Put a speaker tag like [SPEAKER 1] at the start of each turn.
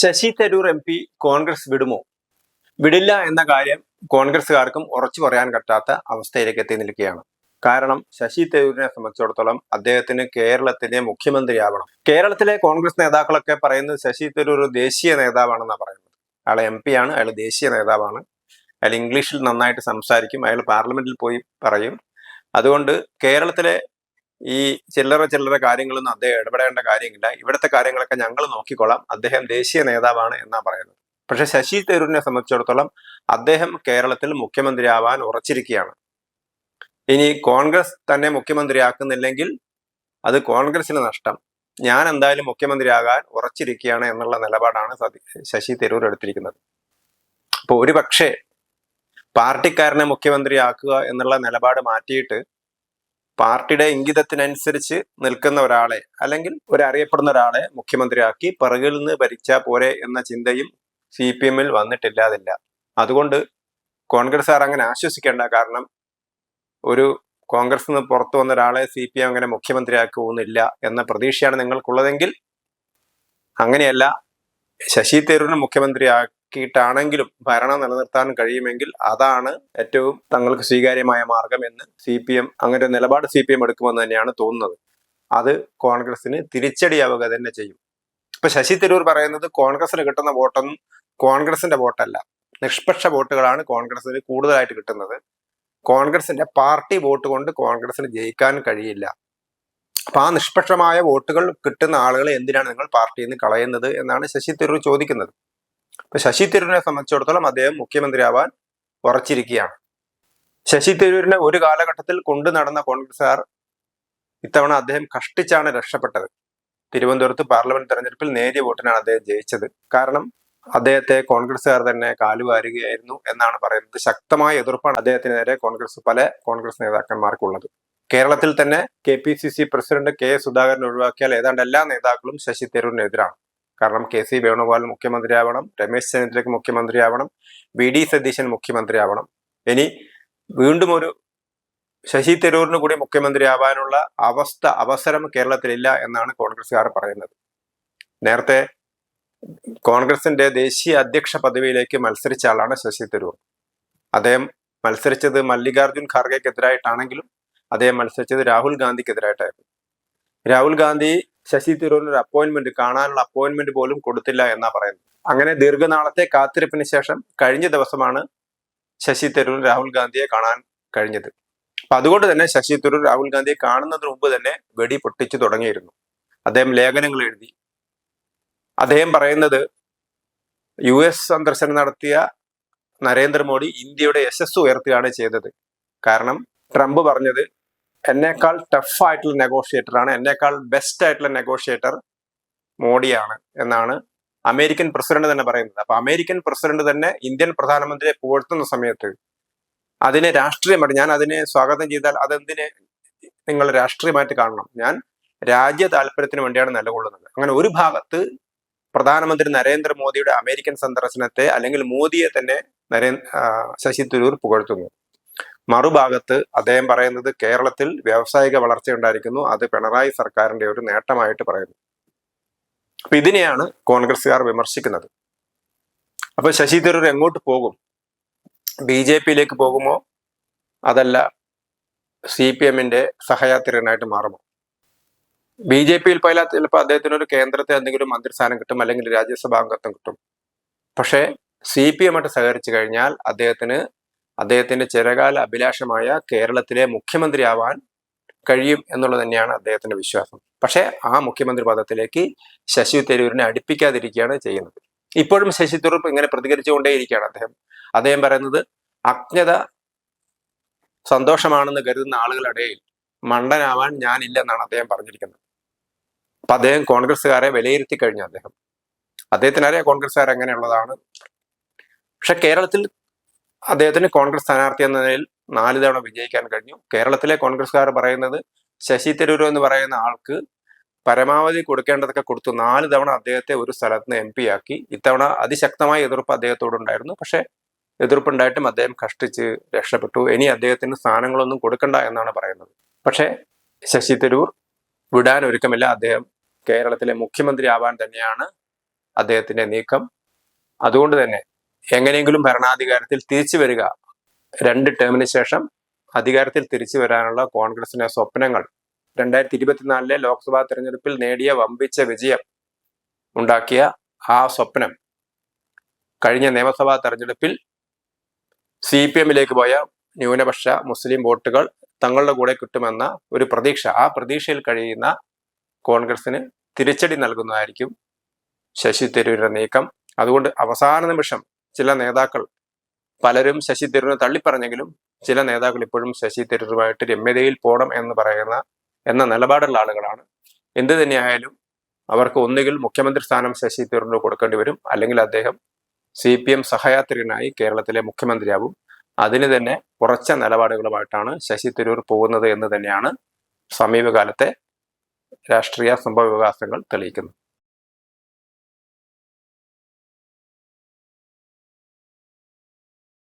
[SPEAKER 1] Sasi Tharoor M P Congress വിടുമോ? വിടില്ല എന്ന കാര്യം കോൺഗ്രസ്സുകാർക്കും ഉറച്ചു പറയാൻ പറ്റാത്ത അവസ്ഥയിലേക്ക് എത്തി നിൽക്കുകയാണ്. കാരണം ശശി തരൂരിനെ സംബന്ധിച്ചിടത്തോളം അദ്ദേഹത്തിന് കേരളത്തിലെ മുഖ്യമന്ത്രിയാവണം. കേരളത്തിലെ കോൺഗ്രസ് നേതാക്കളൊക്കെ പറയുന്നത് ശശി തരൂർ ദേശീയ നേതാവാണെന്നാണ് പറയുന്നത്. അയാൾ എം പി ആണ് അയാൾ ദേശീയ നേതാവാണ്. അയാൾ ഇംഗ്ലീഷിൽ നന്നായിട്ട് സംസാരിക്കും അയാൾ പാർലമെന്റിൽ പോയി പറയും. അതുകൊണ്ട് കേരളത്തിലെ ഈ ചില്ലറ ചില്ലറ കാര്യങ്ങളൊന്നും അദ്ദേഹം ഇടപെടേണ്ട കാര്യമില്ല. ഇവിടുത്തെ കാര്യങ്ങളൊക്കെ ഞങ്ങൾ നോക്കിക്കൊള്ളാം. അദ്ദേഹം ദേശീയ നേതാവാണ് എന്നാ പറയുന്നത്. പക്ഷെ ശശി തരൂരിനെ സംബന്ധിച്ചിടത്തോളം അദ്ദേഹം കേരളത്തിൽ മുഖ്യമന്ത്രിയാവാൻ ഉറച്ചിരിക്കുകയാണ്. ഇനി കോൺഗ്രസ് തന്നെ മുഖ്യമന്ത്രിയാക്കുന്നില്ലെങ്കിൽ അത് കോൺഗ്രസിന് നഷ്ടം. ഞാൻ എന്തായാലും മുഖ്യമന്ത്രിയാകാൻ ഉറച്ചിരിക്കുകയാണ് എന്നുള്ള നിലപാടാണ് ശശി തരൂർ എടുത്തിരിക്കുന്നത്. അപ്പോൾ ഒരു പക്ഷേ പാർട്ടിക്കാരനെ മുഖ്യമന്ത്രിയാക്കുക എന്നുള്ള നിലപാട് മാറ്റിയിട്ട് പാർട്ടിയുടെ ഇംഗിതത്തിനനുസരിച്ച് നിൽക്കുന്ന ഒരാളെ അല്ലെങ്കിൽ ഒരു അറിയപ്പെടുന്ന ഒരാളെ മുഖ്യമന്ത്രിയാക്കി പിറകിൽ നിന്ന് ഭരിച്ചാൽ പോരെ എന്ന ചിന്തയും സി പി എമ്മിൽ വന്നിട്ടില്ലാതില്ല. അതുകൊണ്ട് കോൺഗ്രസ് ആർ അങ്ങനെ ആശ്വസിക്കേണ്ട കാരണം ഒരു കോൺഗ്രസ് നിന്ന് പുറത്തു വന്ന ഒരാളെ സി പി എം അങ്ങനെ മുഖ്യമന്ത്രിയാക്കുന്നില്ല എന്ന പ്രതീക്ഷയാണ് നിങ്ങൾക്കുള്ളതെങ്കിൽ അങ്ങനെയല്ല ശശി തരൂരിനെ മുഖ്യമന്ത്രിയാക്കിയിട്ടാണെങ്കിലും ഭരണം നിലനിർത്താൻ കഴിയുമെങ്കിൽ അതാണ് ഏറ്റവും തങ്ങൾക്ക് സ്വീകാര്യമായ മാർഗം എന്ന് സി പി എം അങ്ങനെ നിലപാട് സി പി എം എടുക്കുമെന്ന് തന്നെയാണ് തോന്നുന്നത്. അത് കോൺഗ്രസിന് തിരിച്ചടിയാവുക തന്നെ ചെയ്യും. ഇപ്പൊ ശശി തരൂർ പറയുന്നത് കോൺഗ്രസിന് കിട്ടുന്ന വോട്ടൊന്നും കോൺഗ്രസിന്റെ വോട്ടല്ല. നിഷ്പക്ഷ വോട്ടുകളാണ് കോൺഗ്രസിന് കൂടുതലായിട്ട് കിട്ടുന്നത്. കോൺഗ്രസിന്റെ പാർട്ടി വോട്ട് കൊണ്ട് കോൺഗ്രസിന് ജയിക്കാൻ കഴിയില്ല. അപ്പൊ ആ നിഷ്പക്ഷമായ വോട്ടുകൾ കിട്ടുന്ന ആളുകളെ എന്തിനാണ് നിങ്ങൾ പാർട്ടിയിൽ നിന്ന് കളയുന്നത് എന്നാണ് ശശി തരൂർ ചോദിക്കുന്നത്. അപ്പൊ ശശി തരൂരിനെ സംബന്ധിച്ചിടത്തോളം അദ്ദേഹം മുഖ്യമന്ത്രിയാവാൻ ഉറച്ചിരിക്കുകയാണ്. ശശി തരൂരിനെ ഒരു കാലഘട്ടത്തിൽ കൊണ്ടു നടന്ന കോൺഗ്രസ്സുകാർ ഇത്തവണ അദ്ദേഹം കഷ്ടിച്ചാണ് രക്ഷപ്പെട്ടത്. തിരുവനന്തപുരത്ത് പാർലമെന്റ് തെരഞ്ഞെടുപ്പിൽ നേരിയ വോട്ടിനാണ് അദ്ദേഹം ജയിച്ചത്. കാരണം അദ്ദേഹത്തെ കോൺഗ്രസ്സുകാർ തന്നെ കാലുവാരുകയായിരുന്നു എന്നാണ് പറയുന്നത്. ശക്തമായ എതിർപ്പാണ് അദ്ദേഹത്തിന് നേരെ കോൺഗ്രസ് പല കോൺഗ്രസ് നേതാക്കന്മാർക്കുള്ളത്. കേരളത്തിൽ തന്നെ K P C C president K Sudhakaran ഒഴിവാക്കിയാൽ ഏതാണ്ട് എല്ലാ നേതാക്കളും ശശി തരൂരിനെതിരാണ്. കാരണം കെ സി വേണുഗോപാൽ മുഖ്യമന്ത്രിയാവണം രമേശ് ചെന്നിത്തലയ്ക്ക് മുഖ്യമന്ത്രിയാവണം വി ഡി സതീശൻ മുഖ്യമന്ത്രിയാവണം. ഇനി വീണ്ടും ഒരു ശശി തരൂരിന് കൂടി മുഖ്യമന്ത്രിയാവാനുള്ള അവസ്ഥ അവസരം കേരളത്തിലില്ല എന്നാണ് കോൺഗ്രസ്സുകാർ പറയുന്നത്. നേരത്തെ കോൺഗ്രസിന്റെ ദേശീയ അധ്യക്ഷ പദവിയിലേക്ക് മത്സരിച്ച ആളാണ് ശശി തരൂർ. അദ്ദേഹം മത്സരിച്ചത് മല്ലികാർജുൻ ഖാർഗെക്കെതിരായിട്ടാണെങ്കിലും അദ്ദേഹം മത്സരിച്ചത് രാഹുൽ ഗാന്ധിക്കെതിരായിട്ടായിരുന്നു. രാഹുൽ ഗാന്ധി ശശി തരൂരിന് ഒരു അപ്പോയിന്റ്മെന്റ് കാണാനുള്ള അപ്പോയിന്റ്മെന്റ് പോലും കൊടുത്തില്ല എന്നാ പറയുന്നത്. അങ്ങനെ ദീർഘനാളത്തെ കാത്തിരിപ്പിന് ശേഷം കഴിഞ്ഞ ദിവസമാണ് ശശി തരൂർ രാഹുൽ ഗാന്ധിയെ കാണാൻ കഴിഞ്ഞത്. അപ്പൊ അതുകൊണ്ട് തന്നെ ശശി തരൂർ രാഹുൽ ഗാന്ധിയെ കാണുന്നതിന് മുമ്പ് തന്നെ വെടി പൊട്ടിച്ചു തുടങ്ങിയിരുന്നു. അദ്ദേഹം ലേഖനങ്ങൾ എഴുതി. അദ്ദേഹം പറയുന്നത് യു എസ് സന്ദർശനം നടത്തിയ നരേന്ദ്രമോദി ഇന്ത്യയുടെ യശസ് ഉയർത്തുകയാണ് ചെയ്തത്. കാരണം ട്രംപ് പറഞ്ഞത് എന്നേക്കാൾ ടഫ് ആയിട്ടുള്ള നെഗോഷിയേറ്റർ ആണ്. എന്നേക്കാൾ ബെസ്റ്റ് ആയിട്ടുള്ള നെഗോഷിയേറ്റർ മോഡിയാണ് എന്നാണ് അമേരിക്കൻ പ്രസിഡന്റ് തന്നെ പറയുന്നത്. അപ്പൊ അമേരിക്കൻ പ്രസിഡന്റ് തന്നെ ഇന്ത്യൻ പ്രധാനമന്ത്രിയെ പുകഴ്ത്തുന്ന സമയത്ത് അതിനെ രാഷ്ട്രീയമായിട്ട് ഞാൻ അതിനെ സ്വാഗതം ചെയ്താൽ അതെന്തിനെ നിങ്ങൾ രാഷ്ട്രീയമായിട്ട് കാണണം. ഞാൻ രാജ്യ താല്പര്യത്തിന് വേണ്ടിയാണ് നിലകൊള്ളുന്നത്. അങ്ങനെ ഒരു ഭാഗത്ത് പ്രധാനമന്ത്രി നരേന്ദ്രമോദിയുടെ അമേരിക്കൻ സന്ദർശനത്തെ അല്ലെങ്കിൽ മോദിയെ തന്നെ നരേ ശശി തരൂർ പുകഴ്ത്തുന്നു. മറുഭാഗത്ത് അദ്ദേഹം പറയുന്നത് കേരളത്തിൽ വ്യാവസായിക വളർച്ച ഉണ്ടായിരിക്കുന്നു. അത് പിണറായി സർക്കാരിന്റെ ഒരു നേട്ടമായിട്ട് പറയുന്നു. അപ്പൊ ഇതിനെയാണ് കോൺഗ്രസ്സുകാർ വിമർശിക്കുന്നത്. അപ്പൊ ശശി തരൂർ എങ്ങോട്ട് പോകും? ബി ജെ പിയിലേക്ക് പോകുമോ? അതല്ല സി പി എമ്മിന്റെ സഹയാത്രികനായിട്ട് മാറുമോ? ബി ജെ പിയിൽ പോയാൽ ചിലപ്പോൾ അദ്ദേഹത്തിന് ഒരു കേന്ദ്രത്തെ എന്തെങ്കിലും മന്ത്രിസ്ഥാനം കിട്ടും അല്ലെങ്കിൽ രാജ്യസഭാ അംഗത്വം കിട്ടും. പക്ഷേ സി പി എമ്മായിട്ട് സഹകരിച്ചു കഴിഞ്ഞാൽ അദ്ദേഹത്തിന് അദ്ദേഹത്തിന്റെ ചിരകാല അഭിലാഷമായ കേരളത്തിലെ മുഖ്യമന്ത്രിയാവാൻ കഴിയും എന്നുള്ളത് തന്നെയാണ് അദ്ദേഹത്തിന്റെ വിശ്വാസം. പക്ഷേ ആ മുഖ്യമന്ത്രി പദത്തിലേക്ക് ശശി തരൂരിനെ അടുപ്പിക്കാതിരിക്കുകയാണ് ചെയ്യുന്നത്. ഇപ്പോഴും ശശി തരൂർ ഇങ്ങനെ പ്രതികരിച്ചുകൊണ്ടേയിരിക്കുകയാണ് അദ്ദേഹം. അദ്ദേഹം പറയുന്നത് അജ്ഞത സന്തോഷമാണെന്ന് കരുതുന്ന ആളുകളിടയിൽ മണ്ടനാവാൻ ഞാനില്ലെന്നാണ് അദ്ദേഹം പറഞ്ഞിരിക്കുന്നത്. അപ്പൊ അദ്ദേഹം കോൺഗ്രസ്സുകാരെ വിലയിരുത്തി കഴിഞ്ഞു അദ്ദേഹം. അദ്ദേഹത്തിനറിയാം കോൺഗ്രസ്സുകാർ എങ്ങനെയുള്ളതാണ് പക്ഷെ കേരളത്തിൽ അദ്ദേഹത്തിന് കോൺഗ്രസ് സ്ഥാനാർത്ഥി എന്ന നിലയിൽ നാല് തവണ വിജയിക്കാൻ കഴിഞ്ഞു. കേരളത്തിലെ കോൺഗ്രസ്സുകാർ പറയുന്നത് ശശി തരൂർ എന്ന് പറയുന്ന ആൾക്ക് പരമാവധി കൊടുക്കേണ്ടതൊക്കെ കൊടുത്തു. നാല് തവണ അദ്ദേഹത്തെ ഒരു സ്ഥലത്ത് നിന്ന് എം പി ആക്കി. ഇത്തവണ അതിശക്തമായ എതിർപ്പ് അദ്ദേഹത്തോടുണ്ടായിരുന്നു പക്ഷെ എതിർപ്പുണ്ടായിട്ടും അദ്ദേഹം കഷ്ടിച്ച് രക്ഷപ്പെട്ടു. ഇനി അദ്ദേഹത്തിന് സ്ഥാനങ്ങളൊന്നും കൊടുക്കണ്ട എന്നാണ് പറയുന്നത്. പക്ഷേ ശശി തരൂർ വിടാൻ ഒരുക്കമില്ല. അദ്ദേഹം കേരളത്തിലെ മുഖ്യമന്ത്രി ആവാൻ തന്നെയാണ് അദ്ദേഹത്തിന്റെ നീക്കം. അതുകൊണ്ട് തന്നെ എങ്ങനെയെങ്കിലും ഭരണാധികാരത്തിൽ തിരിച്ചു വരിക. രണ്ട് ടേമിന് ശേഷം അധികാരത്തിൽ തിരിച്ചു വരാനുള്ള കോൺഗ്രസിന്റെ സ്വപ്നങ്ങൾ. രണ്ടായിരത്തി ഇരുപത്തിനാലിലെ ലോക്സഭാ തെരഞ്ഞെടുപ്പിൽ നേടിയ വമ്പിച്ച വിജയം ഉണ്ടാക്കിയ ആ സ്വപ്നം. കഴിഞ്ഞ നിയമസഭാ തെരഞ്ഞെടുപ്പിൽ സി പി എമ്മിലേക്ക് പോയ ന്യൂനപക്ഷ മുസ്ലിം വോട്ടുകൾ തങ്ങളുടെ കൂടെ കിട്ടുമെന്ന ഒരു പ്രതീക്ഷ. ആ പ്രതീക്ഷയിൽ കഴിയുന്ന കോൺഗ്രസിന് തിരിച്ചടി നൽകുന്നതായിരിക്കും ശശി തരൂരിന്റെ നീക്കം. അതുകൊണ്ട് അവസാന നിമിഷം ചില നേതാക്കൾ പലരും ശശി തരൂരിനെ തള്ളിപ്പറഞ്ഞെങ്കിലും ചില നേതാക്കൾ ഇപ്പോഴും ശശി തരൂരുമായിട്ട് രമ്യതയിൽ പോകണം എന്ന് പറയുന്ന എന്ന നിലപാടുള്ള ആളുകളാണ്. എന്ത് തന്നെയായാലും അവർക്ക് ഒന്നുകിൽ മുഖ്യമന്ത്രി സ്ഥാനം ശശി തരൂരിന് കൊടുക്കേണ്ടി വരും അല്ലെങ്കിൽ അദ്ദേഹം സി പി എം സഹയാത്രികനായി കേരളത്തിലെ മുഖ്യമന്ത്രിയാവും. അതിന് തന്നെ ഉറച്ച നിലപാടുകളുമായിട്ടാണ് ശശി തരൂർ പോകുന്നത് എന്ന് തന്നെയാണ് സമീപകാലത്തെ രാഷ്ട്രീയ സംഭവ വികാസങ്ങൾ തെളിയിക്കുന്നത്.